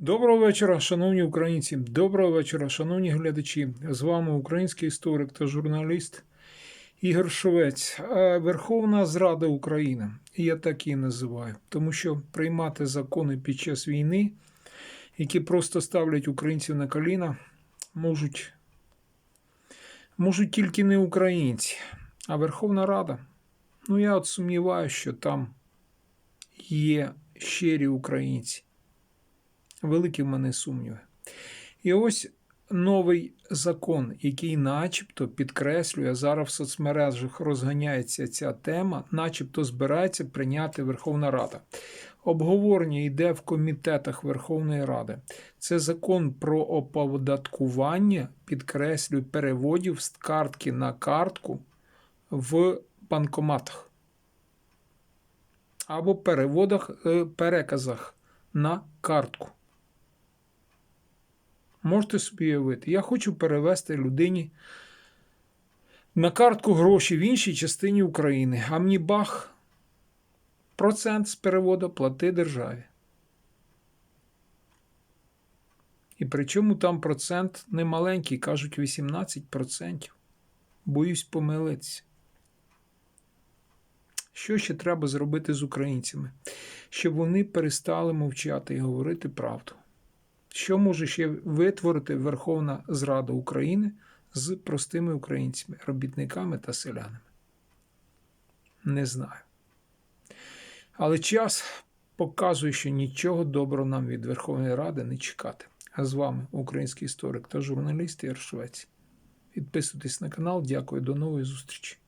Доброго вечора, шановні українці. Доброго вечора, шановні глядачі. З вами український історик та журналіст Ігор Шовець. Верховна Зрада України. Я так її називаю, тому що приймати закони під час війни, які просто ставлять українців на коліна, можуть, можуть тільки не українці, а Верховна Рада. Ну, я от сумніваюся, що там є щирі українці. Великі в мене сумніви. І ось новий закон, який начебто підкреслює, зараз в соцмережах розганяється ця тема, начебто збирається прийняти Верховна Рада. Обговорення йде в комітетах Верховної Ради. Це закон про оподаткування, підкреслюю, переводів з картки на картку в банкоматах або переводах, е, переказах на картку. Можете собі уявити, я хочу перевести людині на картку гроші в іншій частині України, а мені бах, процент з переводу плати державі. І причому там процент не маленький, кажуть 18%. Боюсь помилитися. Що ще треба зробити з українцями, щоб вони перестали мовчати і говорити правду? Що може ще витворити Верховна Зрада України з простими українцями, робітниками та селянами? Не знаю. Але час показує, що нічого доброго нам від Верховної Ради не чекати. А з вами український історик та журналіст Швець. Підписуйтесь на канал. Дякую, до нової зустрічі.